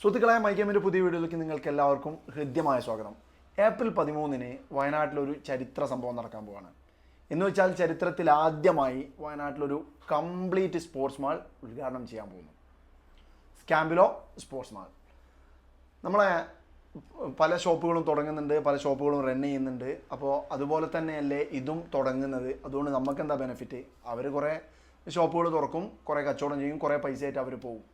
സുഹൃത്തുക്കളെ മൈക്കേമിന്റെ പുതിയ വീഡിയോയിലേക്ക് നിങ്ങൾക്ക് എല്ലാവർക്കും ഹൃദ്യമായ സ്വാഗതം. ഏപ്രിൽ പതിമൂന്നിന് വയനാട്ടിലൊരു ചരിത്ര സംഭവം നടക്കാൻ പോവാണ്. എന്ന് വെച്ചാൽ ചരിത്രത്തിൽ ആദ്യമായി വയനാട്ടിലൊരു കംപ്ലീറ്റ് സ്പോർട്സ് മാൾ ഉദ്ഘാടനം ചെയ്യാൻ പോകുന്നു. സ്കാമ്പിലോ സ്പോർട്സ് മാൾ. നമ്മളെ പല ഷോപ്പുകളും തുടങ്ങുന്നുണ്ട് പല ഷോപ്പുകളും റൺ ചെയ്യുന്നുണ്ട്. അപ്പോൾ അതുപോലെ തന്നെയല്ലേ ഇതും തുടങ്ങുന്നത്. അതുകൊണ്ട് നമുക്ക് എന്താ ബെനിഫിറ്റ്? അവർ കുറേ ഷോപ്പുകൾ തുറക്കും കുറേ കച്ചവടം ചെയ്യും കുറേ പൈസയായിട്ട് അവർ പോകും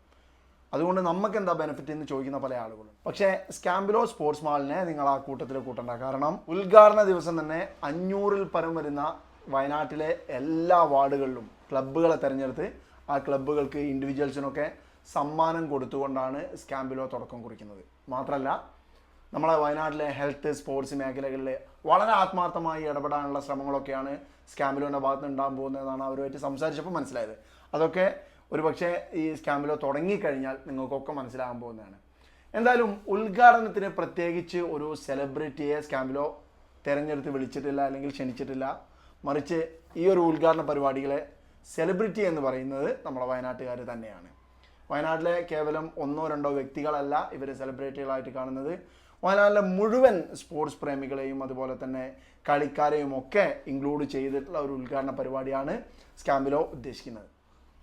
അതുകൊണ്ട് നമുക്ക് എന്താ ബെനിഫിറ്റ് എന്ന് ചോദിക്കുന്ന പല ആളുകളും. പക്ഷേ സ്കാമ്പിലോ സ്പോർട്സ് മാളിനെ നിങ്ങൾ ആ കൂട്ടത്തിൽ കൂട്ടണ്ട. കാരണം ഉദ്ഘാടന ദിവസം തന്നെ അഞ്ഞൂറിൽ പരം വരുന്ന വയനാട്ടിലെ എല്ലാ വാർഡുകളിലും ക്ലബ്ബുകളെ തിരഞ്ഞെടുത്ത് ആ ക്ലബ്ബുകൾക്ക് ഇൻഡിവിജ്വൽസിനൊക്കെ സമ്മാനം കൊടുത്തുകൊണ്ടാണ് സ്കാമ്പിലോ തുടക്കം കുറിക്കുന്നത്. മാത്രമല്ല നമ്മളെ വയനാട്ടിലെ ഹെൽത്ത് സ്പോർട്സ് മേഖലകളിൽ വളരെ ആത്മാർത്ഥമായി ഇടപെടാനുള്ള ശ്രമങ്ങളൊക്കെയാണ് സ്കാമ്പിലോന്റെ ഭാഗത്ത് ഉണ്ടാകാൻ പോകുന്നതെന്നാണ് അവരുമായിട്ട് സംസാരിച്ചപ്പോൾ മനസ്സിലായത്. അതൊക്കെ ഒരുപക്ഷെ ഈ സ്കാമിലോ തുടങ്ങിക്കഴിഞ്ഞാൽ നിങ്ങൾക്കൊക്കെ മനസ്സിലാകാൻ പോകുന്നതാണ്. എന്തായാലും ഉദ്ഘാടനത്തിന് പ്രത്യേകിച്ച് ഒരു സെലിബ്രിറ്റിയെ സ്കാമിലോ തിരഞ്ഞെടുത്ത് വിളിച്ചിട്ടില്ല അല്ലെങ്കിൽ ക്ഷണിച്ചിട്ടില്ല. മറിച്ച് ഈ ഒരു ഉദ്ഘാടന പരിപാടികളെ സെലിബ്രിറ്റി എന്ന് പറയുന്നത് നമ്മളെ വയനാട്ടുകാർ തന്നെയാണ്. വയനാട്ടിലെ കേവലം ഒന്നോ രണ്ടോ വ്യക്തികളല്ല ഇവർ സെലിബ്രിറ്റികളായിട്ട് കാണുന്നത്. വയനാട്ടിലെ മുഴുവൻ സ്പോർട്സ് പ്രേമികളെയും അതുപോലെ തന്നെ കളിക്കാരെയും ഒക്കെ ഇൻക്ലൂഡ് ചെയ്തിട്ടുള്ള ഒരു ഉദ്ഘാടന പരിപാടിയാണ് സ്കാമ്പിലോ ഉദ്ദേശിക്കുന്നത്.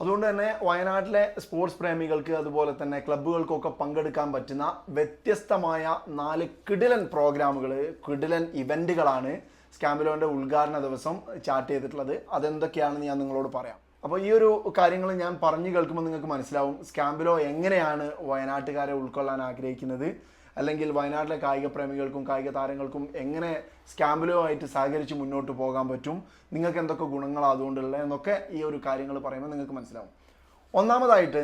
അതുകൊണ്ട് തന്നെ വയനാട്ടിലെ സ്പോർട്സ് പ്രേമികൾക്ക് അതുപോലെ തന്നെ ക്ലബ്ബുകൾക്കൊക്കെ പങ്കെടുക്കാൻ പറ്റുന്ന വ്യത്യസ്തമായ നാല് കിടിലൻ പ്രോഗ്രാമുകൾ കിടിലൻ ഇവന്റുകളാണ് സ്കാമ്പിലോന്റെ ഉദ്ഘാടന ദിവസം ചാറ്റ് ചെയ്തിട്ടുള്ളത്. അതെന്തൊക്കെയാണെന്ന് ഞാൻ നിങ്ങളോട് പറയാം. അപ്പോൾ ഈ ഒരു കാര്യങ്ങൾ ഞാൻ പറഞ്ഞു കേൾക്കുമ്പോൾ നിങ്ങൾക്ക് മനസ്സിലാവും സ്കാമ്പിലോ എങ്ങനെയാണ് വയനാട്ടുകാരെ ഉൾക്കൊള്ളാൻ ആഗ്രഹിക്കുന്നത്. അല്ലെങ്കിൽ വയനാട്ടിലെ കായിക പ്രേമികൾക്കും കായിക താരങ്ങൾക്കും എങ്ങനെ സ്കാമ്പിലോ ആയിട്ട് സഹകരിച്ച് മുന്നോട്ട് പോകാൻ പറ്റും? നിങ്ങൾക്ക് എന്തൊക്കെ ഗുണങ്ങൾ അതുകൊണ്ടുള്ളത്? എന്നൊക്കെ ഈ ഒരു കാര്യങ്ങൾ പറയുമ്പോൾ നിങ്ങൾക്ക് മനസ്സിലാവും. ഒന്നാമതായിട്ട്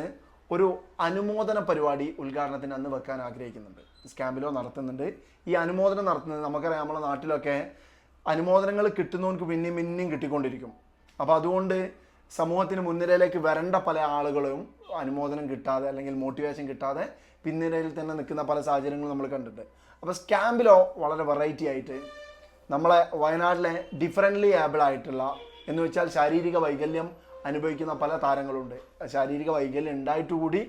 ഒരു അനുമോദന പരിപാടി ഉദ്ഘാടനത്തിന് അന്ന് വെക്കാൻ ആഗ്രഹിക്കുന്നുണ്ട്. സ്കാമ്പിലോ നടത്തുന്നുണ്ട്. ഈ അനുമോദനം നടത്തുന്നത് നമുക്കറിയാം നമ്മളെ നാട്ടിലൊക്കെ അനുമോദനങ്ങൾ കിട്ടുന്നവർക്ക് പിന്നെയും പിന്നെയും കിട്ടിക്കൊണ്ടിരിക്കും. അപ്പോൾ അതുകൊണ്ട് സമൂഹത്തിന് മുൻനിരയിലേക്ക് വരേണ്ട പല ആളുകളും അനുമോദനം കിട്ടാതെ അല്ലെങ്കിൽ മോട്ടിവേഷൻ കിട്ടാതെ പിന്നിരയിൽ തന്നെ നിൽക്കുന്ന പല സാഹചര്യങ്ങളും നമ്മൾ കണ്ടിട്ട് അപ്പോൾ സ്കാമ്പിലോ വളരെ വെറൈറ്റി ആയിട്ട് നമ്മളെ വയനാട്ടിലെ ഡിഫറന്റ്ലി ഏബിൾ ആയിട്ടുള്ള എന്ന് വെച്ചാൽ ശാരീരിക വൈകല്യം അനുഭവിക്കുന്ന പല താരങ്ങളുണ്ട്. ശാരീരിക വൈകല്യം ഉണ്ടായിട്ട് കൂടി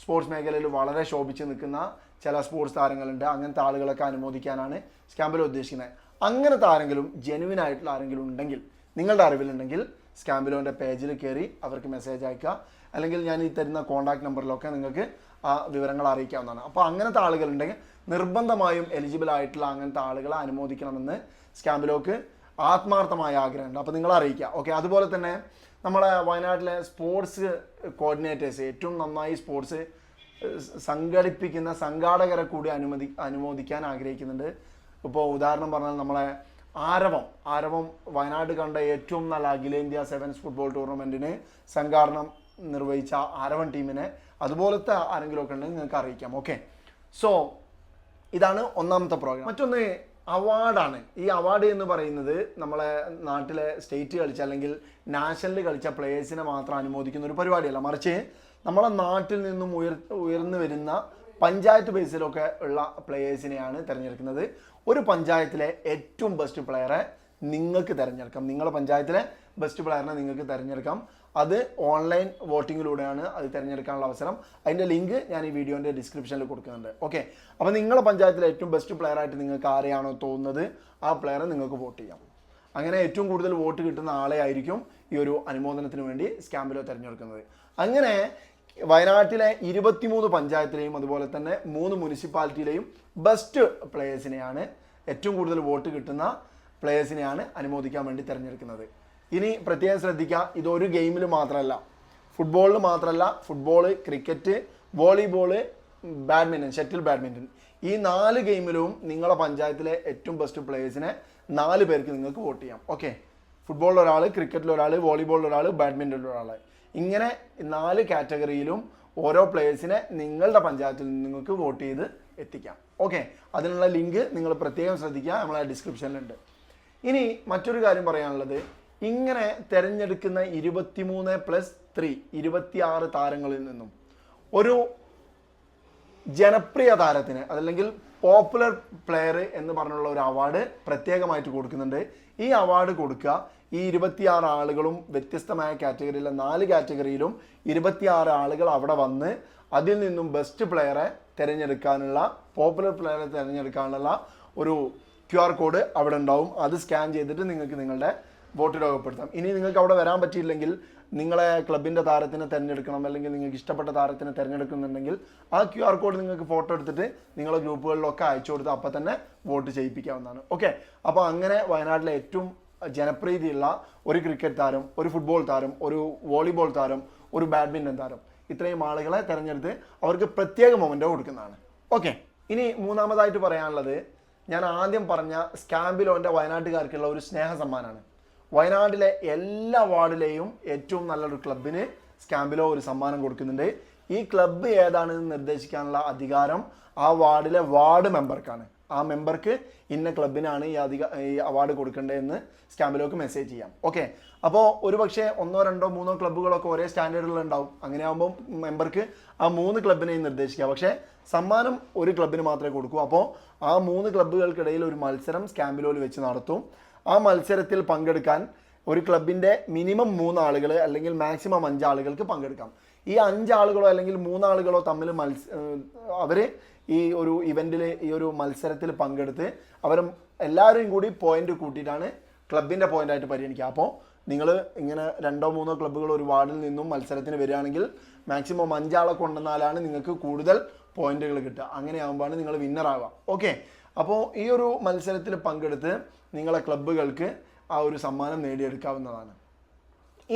സ്പോർട്സ് മേഖലയിൽ വളരെ ശോഭിച്ച് നിൽക്കുന്ന ചില സ്പോർട്സ് താരങ്ങളുണ്ട്. അങ്ങനത്തെ ആളുകളൊക്കെ അനുമോദിക്കാനാണ് സ്കാമ്പിലോ ഉദ്ദേശിക്കുന്നത്. അങ്ങനത്തെ ആരെങ്കിലും ജെനുവിൻ ആയിട്ടുള്ള ആരെങ്കിലും ഉണ്ടെങ്കിൽ നിങ്ങളുടെ അറിവിലുണ്ടെങ്കിൽ സ്കാമ്പിലോന്റെ പേജിൽ കയറി അവർക്ക് മെസ്സേജ് അയക്കുക. അല്ലെങ്കിൽ ഞാൻ ഈ തരുന്ന കോൺടാക്ട് നമ്പറിലൊക്കെ നിങ്ങൾക്ക് ആ വിവരങ്ങൾ അറിയിക്കാവുന്നതാണ്. അപ്പോൾ അങ്ങനത്തെ ആളുകളുണ്ടെങ്കിൽ നിർബന്ധമായും എലിജിബിൾ ആയിട്ടുള്ള അങ്ങനത്തെ ആളുകളെ അനുമോദിക്കണമെന്ന് സ്കാമ്പിലോക്ക് ആത്മാർത്ഥമായ ആഗ്രഹമുണ്ട്. അപ്പോൾ നിങ്ങൾ അറിയിക്കുക ഓക്കെ അതുപോലെ തന്നെ നമ്മളെ വയനാട്ടിലെ സ്പോർട്സ് കോർഡിനേറ്റേഴ്സ് ഏറ്റവും നന്നായി സ്പോർട്സ് സംഘടിപ്പിക്കുന്ന സംഘാടകരെ കൂടി അനുമതി അനുമോദിക്കാൻ ആഗ്രഹിക്കുന്നുണ്ട്. ഇപ്പോൾ ഉദാഹരണം പറഞ്ഞാൽ നമ്മളെ ആരവം ആരവം വയനാട് കണ്ട ഏറ്റവും നല്ല അഖിലേന്ത്യാ സെവൻസ് ഫുട്ബോൾ ടൂർണമെന്റിന് സംഘാടനം നിർവഹിച്ച ആരവൻ ടീമിനെ അതുപോലത്തെ ആരെങ്കിലും ഒക്കെ ഉണ്ടെങ്കിൽ നിങ്ങൾക്ക് അറിയിക്കാം. ഓക്കെ സോ ഇതാണ് ഒന്നാമത്തെ പ്രോഗ്രാം മറ്റൊന്ന് അവാർഡാണ്. ഈ അവാർഡ് എന്ന് പറയുന്നത് നമ്മളെ നാട്ടിലെ സ്റ്റേറ്റ് കളിച്ച അല്ലെങ്കിൽ നാഷണൽ കളിച്ച പ്ലേയേഴ്സിനെ മാത്രം അനുമോദിക്കുന്ന ഒരു പരിപാടിയല്ല. മറിച്ച് നമ്മളെ നാട്ടിൽ നിന്നും ഉയർ ഉയർന്നു വരുന്ന പഞ്ചായത്ത് ബേസിലൊക്കെ ഉള്ള പ്ലേയേഴ്സിനെയാണ് തിരഞ്ഞെടുക്കുന്നത്. ഒരു പഞ്ചായത്തിലെ ഏറ്റവും ബെസ്റ്റ് പ്ലെയറെ നിങ്ങൾക്ക് തിരഞ്ഞെടുക്കാം. നിങ്ങളുടെ പഞ്ചായത്തിലെ ബെസ്റ്റ് പ്ലെയറിനെ നിങ്ങൾക്ക് തിരഞ്ഞെടുക്കാം. അത് ഓൺലൈൻ വോട്ടിങ്ങിലൂടെയാണ് അത് തിരഞ്ഞെടുക്കാനുള്ള അവസരം. അതിന്റെ ലിങ്ക് ഞാൻ ഈ വീഡിയോന്റെ ഡിസ്ക്രിപ്ഷനിൽ കൊടുക്കുന്നുണ്ട്. ഓക്കെ അപ്പോൾ നിങ്ങളുടെ പഞ്ചായത്തിലെ ഏറ്റവും ബെസ്റ്റ് പ്ലെയർ ആയിട്ട് നിങ്ങൾക്ക് ആരെയാണോ തോന്നുന്നത് ആ പ്ലെയറെ നിങ്ങൾക്ക് വോട്ട് ചെയ്യാം. അങ്ങനെ ഏറ്റവും കൂടുതൽ വോട്ട് കിട്ടുന്ന ആളെ ആയിരിക്കും ഈ ഒരു അനുമോദനത്തിന് വേണ്ടി സ്കാമ്പിലോ തിരഞ്ഞെടുക്കുന്നത്. അങ്ങനെ വയനാട്ടിലെ ഇരുപത്തിമൂന്ന് പഞ്ചായത്തിലെയും അതുപോലെ തന്നെ മൂന്ന് മുനിസിപ്പാലിറ്റിയിലെയും ബെസ്റ്റ് പ്ലേയേഴ്സിനെയാണ് ഏറ്റവും കൂടുതൽ വോട്ട് കിട്ടുന്ന പ്ലേയേഴ്സിനെയാണ് അനുമോദിക്കാൻ വേണ്ടി തിരഞ്ഞെടുക്കുന്നത്. ഇനി പ്രത്യേകം ശ്രദ്ധിക്കുക ഇതൊരു ഗെയിമിൽ മാത്രമല്ല. ഫുട്ബോളിൽ മാത്രമല്ല football cricket volleyball badminton shuttle badminton ഈ നാല് ഗെയിമിലും നിങ്ങളുടെ പഞ്ചായത്തിലെ ഏറ്റവും ബെസ്റ്റ് പ്ലേയേഴ്സിനെ നാല് പേർക്ക് നിങ്ങൾക്ക് വോട്ട് ചെയ്യാം. ഓക്കെ ഫുട്ബോളിൽ ഒരാൾ ക്രിക്കറ്റിൽ ഒരാൾ വോളിബോളിൽ ഒരാൾ ബാഡ്മിന്റണിൽ ഒരാൾ ഇങ്ങനെ നാല് കാറ്റഗറിയിലും ഓരോ പ്ലേയേഴ്സിനെ നിങ്ങളുടെ പഞ്ചായത്തിൽ നിങ്ങൾക്ക് വോട്ട് ചെയ്ത് എത്തിക്കാം. ഓക്കെ അതിനുള്ള ലിങ്ക് നിങ്ങൾ പ്രത്യേകം ശ്രദ്ധിക്കുക. നമ്മളെ ഡിസ്ക്രിപ്ഷനിലുണ്ട് ഇനി മറ്റൊരു കാര്യം പറയാനുള്ളത്. ഇങ്ങനെ തിരഞ്ഞെടുക്കുന്ന ഇരുപത്തിമൂന്ന് പ്ലസ് ത്രീ ഇരുപത്തിയാറ് താരങ്ങളിൽ നിന്നും ഒരു ജനപ്രിയ താരത്തിന് അതല്ലെങ്കിൽ പോപ്പുലർ പ്ലെയർ എന്ന് പറഞ്ഞുള്ള ഒരു അവാർഡ് പ്രത്യേകമായിട്ട് കൊടുക്കുന്നുണ്ട്. ഈ അവാർഡ് കൊടുക്കുക. ഈ ഇരുപത്തിയാറ് ആളുകളും വ്യത്യസ്തമായ കാറ്റഗറിയിലെ നാല് കാറ്റഗറിയിലും ഇരുപത്തിയാറ് ആളുകൾ അവിടെ വന്ന് അതിൽ നിന്നും ബെസ്റ്റ് പ്ലെയറെ തിരഞ്ഞെടുക്കാനുള്ള പോപ്പുലർ പ്ലെയറെ തിരഞ്ഞെടുക്കാനുള്ള ഒരു ക്യു ആർ കോഡ് അവിടെ ഉണ്ടാവും. അത് സ്കാൻ ചെയ്തിട്ട് നിങ്ങൾക്ക് നിങ്ങളുടെ വോട്ട് രേഖപ്പെടുത്താം. ഇനി നിങ്ങൾക്ക് അവിടെ വരാൻ പറ്റിയില്ലെങ്കിൽ നിങ്ങളെ ക്ലബിന്റെ താരത്തിനെ തിരഞ്ഞെടുക്കണം അല്ലെങ്കിൽ നിങ്ങൾക്ക് ഇഷ്ടപ്പെട്ട താരത്തിനെ തിരഞ്ഞെടുക്കുന്നുണ്ടെങ്കിൽ ആ ക്യു ആർ കോഡ് നിങ്ങൾക്ക് ഫോട്ടോ എടുത്തിട്ട് നിങ്ങളെ ഗ്രൂപ്പുകളിലൊക്കെ അയച്ചു കൊടുത്ത് അപ്പം തന്നെ വോട്ട് ചെയ്യിപ്പിക്കാവുന്നതാണ്. ഓക്കെ? അപ്പോൾ അങ്ങനെ വയനാട്ടിലെ ഏറ്റവും ജനപ്രീതിയുള്ള ഒരു ക്രിക്കറ്റ് താരം ഒരു ഫുട്ബോൾ താരം ഒരു വോളിബോൾ താരം ഒരു ബാഡ്മിന്റൺ താരം ഇത്രയും ആളുകളെ തിരഞ്ഞെടുത്ത് അവർക്ക് പ്രത്യേക മൊമെന്റ് കൊടുക്കുന്നതാണ്. ഓക്കെ? ഇനി മൂന്നാമതായിട്ട് പറയാനുള്ളത് ഞാൻ ആദ്യം പറഞ്ഞ സ്കാമ്പിലോന്റെ വയനാട്ടുകാർക്കുള്ള ഒരു സ്നേഹ സമ്മാനമാണ് വയനാട്ടിലെ എല്ലാ വാർഡിലെയും ഏറ്റവും നല്ലൊരു ക്ലബിന് സ്കാമ്പിലോ ഒരു സമ്മാനം കൊടുക്കുന്നുണ്ട്. ഈ ക്ലബ്ബ് ഏതാണെന്ന് നിർദ്ദേശിക്കാനുള്ള അധികാരം ആ വാർഡിലെ വാർഡ് മെമ്പർക്കാണ്. ആ മെമ്പർക്ക് ഇന്ന ക്ലബിനാണ് ഈ അധിക ഈ അവാർഡ് കൊടുക്കേണ്ടതെന്ന് സ്കാമ്പിലോക്ക് മെസ്സേജ് ചെയ്യാം. ഓക്കെ. അപ്പോൾ ഒരു പക്ഷേ ഒന്നോ രണ്ടോ മൂന്നോ ക്ലബ്ബുകളൊക്കെ ഒരേ സ്റ്റാൻഡേർഡിൽ ഉണ്ടാവും. അങ്ങനെ ആകുമ്പോൾ മെമ്പർക്ക് ആ മൂന്ന് ക്ലബിനെയും നിർദ്ദേശിക്കാം. പക്ഷേ സമ്മാനം ഒരു ക്ലബിന് മാത്രമേ കൊടുക്കൂ. അപ്പോൾ ആ മൂന്ന് ക്ലബ്ബുകൾക്കിടയിൽ ഒരു മത്സരം സ്കാമ്പിലോയിൽ വെച്ച് നടത്തും. ആ മത്സരത്തിൽ പങ്കെടുക്കാൻ ഒരു ക്ലബിന്റെ മിനിമം മൂന്നാളുകൾ അല്ലെങ്കിൽ മാക്സിമം അഞ്ചാളുകൾക്ക് പങ്കെടുക്കാം. ഈ അഞ്ചാളുകളോ അല്ലെങ്കിൽ മൂന്നാളുകളോ തമ്മിൽ മത്സ അവർ ഈ ഒരു ഇവന്റിൽ ഈ ഒരു മത്സരത്തിൽ പങ്കെടുത്ത് അവർ എല്ലാവരെയും കൂടി പോയിന്റ് കൂട്ടിയിട്ടാണ് ക്ലബിന്റെ പോയിന്റായിട്ട് പരിഗണിക്കുക. അപ്പോൾ നിങ്ങൾ ഇങ്ങനെ രണ്ടോ മൂന്നോ ക്ലബ്ബുകൾ ഒരു വാർഡിൽ നിന്നും മത്സരത്തിന് വരികയാണെങ്കിൽ മാക്സിമം അഞ്ചാളെ കൊണ്ടുവന്നാലാണ് നിങ്ങൾക്ക് കൂടുതൽ പോയിന്റുകൾ കിട്ടുക. അങ്ങനെയാകുമ്പോഴാണ് നിങ്ങൾ വിന്നർ ആവുക. ഓക്കെ? അപ്പോൾ ഈ ഒരു മത്സരത്തിൽ പങ്കെടുത്ത് നിങ്ങളെ ക്ലബ്ബുകൾക്ക് ആ ഒരു സമ്മാനം നേടിയെടുക്കാവുന്നതാണ്.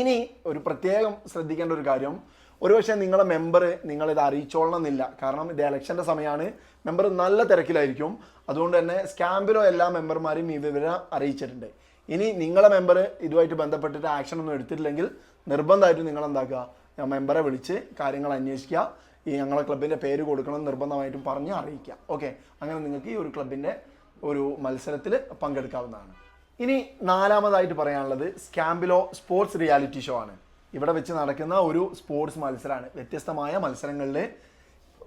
ഇനി ഒരു പ്രത്യേകം ശ്രദ്ധിക്കേണ്ട ഒരു കാര്യം. ഒരുപക്ഷെ നിങ്ങളെ മെമ്പർ നിങ്ങളിത് അറിയിച്ചോളണം എന്നില്ല കാരണം ഇത് ഇലക്ഷന്റെ സമയമാണ് മെമ്പർ നല്ല തിരക്കിലായിരിക്കും. അതുകൊണ്ട് തന്നെ സ്കാമ്പിലോ എല്ലാ മെമ്പർമാരെയും ഈ വിവരം അറിയിച്ചിട്ടുണ്ട്. ഇനി നിങ്ങളെ മെമ്പർ ഇതുമായിട്ട് ബന്ധപ്പെട്ടിട്ട് ആക്ഷൻ ഒന്നും എടുത്തിട്ടില്ലെങ്കിൽ നിർബന്ധമായിട്ടും നിങ്ങൾ എന്താക്കുക മെമ്പറെ വിളിച്ച് കാര്യങ്ങൾ അന്വേഷിക്കുക. ഈ ഞങ്ങളെ ക്ലബിന്റെ പേര് കൊടുക്കണം നിർബന്ധമായിട്ടും പറഞ്ഞ് അറിയിക്കാം. ഓക്കെ അങ്ങനെ നിങ്ങൾക്ക് ഈ ഒരു ക്ലബിന്റെ ഒരു മത്സരത്തിൽ പങ്കെടുക്കാവുന്നതാണ്. ഇനി നാലാമതായിട്ട് പറയാനുള്ളത് സ്കാമ്പിലോ സ്പോർട്സ് റിയാലിറ്റി ഷോ ആണ്. ഇവിടെ വെച്ച് നടക്കുന്ന ഒരു സ്പോർട്സ് മത്സരമാണ് വ്യത്യസ്തമായ മത്സരങ്ങളിൽ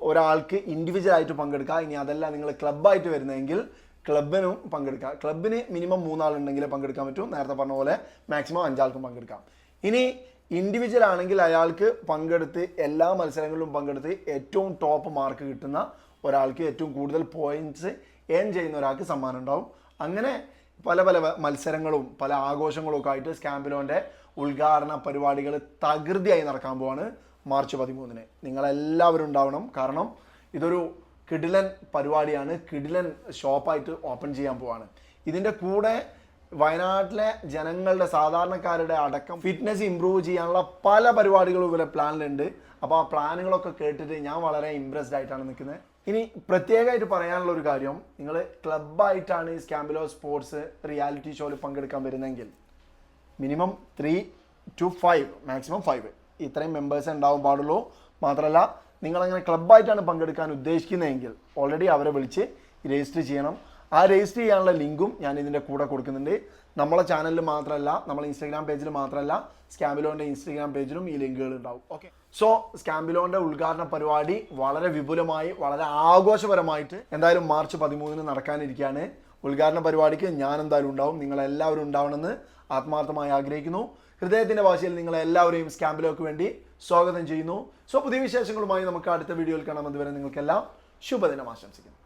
ഒരാൾക്ക് ഇൻഡിവിജ്വൽ ആയിട്ട് പങ്കെടുക്കുക ഇനി അതല്ല നിങ്ങൾ ക്ലബ്ബായിട്ട് വരുന്നതെങ്കിൽ ക്ലബിനും പങ്കെടുക്കാം. ക്ലബിന് മിനിമം മൂന്നാളുണ്ടെങ്കിലേ പങ്കെടുക്കാൻ പറ്റൂ. നേരത്തെ പറഞ്ഞ പോലെ മാക്സിമം അഞ്ചാൾക്കും പങ്കെടുക്കാം. ഇനി ഇൻഡിവിജ്വൽ ആണെങ്കിൽ അയാൾക്ക് പങ്കെടുത്ത് എല്ലാ മത്സരങ്ങളിലും പങ്കെടുത്ത് ഏറ്റവും ടോപ്പ് മാർക്ക് കിട്ടുന്ന ഒരാൾക്ക് ഏറ്റവും കൂടുതൽ പോയിന്റ്സ് ഏൺ ചെയ്യുന്ന ഒരാൾക്ക് സമ്മാനം ഉണ്ടാവും. അങ്ങനെ പല പല മത്സരങ്ങളും പല ആഘോഷങ്ങളും ഒക്കെ ആയിട്ട് സ്കാമ്പിലോന്റെ ഉദ്ഘാടന പരിപാടികൾ തകൃതിയായി നടക്കാൻ പോവാണ് മാർച്ച് പതിമൂന്നിന്. നിങ്ങളെല്ലാവരും ഉണ്ടാവണം. കാരണം ഇതൊരു കിഡിലൻ പരിപാടിയാണ്. കിഡിലൻ ഷോപ്പായിട്ട് ഓപ്പൺ ചെയ്യാൻ പോവാണ്. ഇതിന്റെ കൂടെ വയനാട്ടിലെ ജനങ്ങളുടെ സാധാരണക്കാരുടെ അടക്കം ഫിറ്റ്നസ് ഇമ്പ്രൂവ് ചെയ്യാനുള്ള പല പരിപാടികളും ഇവരെ പ്ലാനിലുണ്ട് അപ്പോൾ ആ പ്ലാനുകളൊക്കെ കേട്ടിട്ട് ഞാൻ വളരെ ഇമ്പ്രസ്ഡ് ആയിട്ടാണ് നിൽക്കുന്നത്. ഇനി പ്രത്യേകമായിട്ട് പറയാനുള്ള ഒരു കാര്യം നിങ്ങൾ ക്ലബ്ബായിട്ടാണ് ഈ സ്കാമ്പിലോ സ്പോർട്സ് റിയാലിറ്റി ഷോയിൽ പങ്കെടുക്കാൻ വരുന്നതെങ്കിൽ minimum three to five maximum five ഇത്രയും മെമ്പേഴ്സ് ഉണ്ടാവും പാടുള്ളൂ. മാത്രമല്ല നിങ്ങളങ്ങനെ ക്ലബ്ബായിട്ടാണ് പങ്കെടുക്കാൻ ഉദ്ദേശിക്കുന്നതെങ്കിൽ ഓൾറെഡി അവരെ വിളിച്ച് രജിസ്റ്റർ ചെയ്യണം. ആ രജിസ്റ്റർ ചെയ്യാനുള്ള ലിങ്കും ഞാൻ ഇതിന്റെ കൂടെ കൊടുക്കുന്നുണ്ട്. നമ്മളെ ചാനലിൽ മാത്രമല്ല നമ്മളെ ഇൻസ്റ്റാഗ്രാം പേജിൽ മാത്രമല്ല സ്കാമ്പിലോന്റെ ഇൻസ്റ്റാഗ്രാം പേജിലും ഈ ലിങ്കുകൾ ഉണ്ടാവും. ഓക്കെ സോ സ്കാമ്പിലോന്റെ ഉദ്ഘാടന പരിപാടി വളരെ വിപുലമായി വളരെ ആഘോഷപരമായിട്ട് എന്തായാലും മാർച്ച് പതിമൂന്നിന് നടക്കാനിരിക്കുകയാണ്. ഉദ്ഘാടന പരിപാടിക്ക് ഞാൻ എന്തായാലും ഉണ്ടാവും. നിങ്ങളെല്ലാവരും ഉണ്ടാവണമെന്ന് ആത്മാർത്ഥമായി ആഗ്രഹിക്കുന്നു. ഹൃദയത്തിന്റെ ഭാഷയിൽ നിങ്ങളെല്ലാവരെയും സ്കാമ്പിലോക്ക് വേണ്ടി സ്വാഗതം ചെയ്യുന്നു. സോ പുതിയ വിശേഷങ്ങളുമായി നമുക്ക് അടുത്ത വീഡിയോയിൽ കാണാം. അതുവരെ നിങ്ങൾക്കെല്ലാം ശുഭദിനം ആശംസിക്കുന്നു.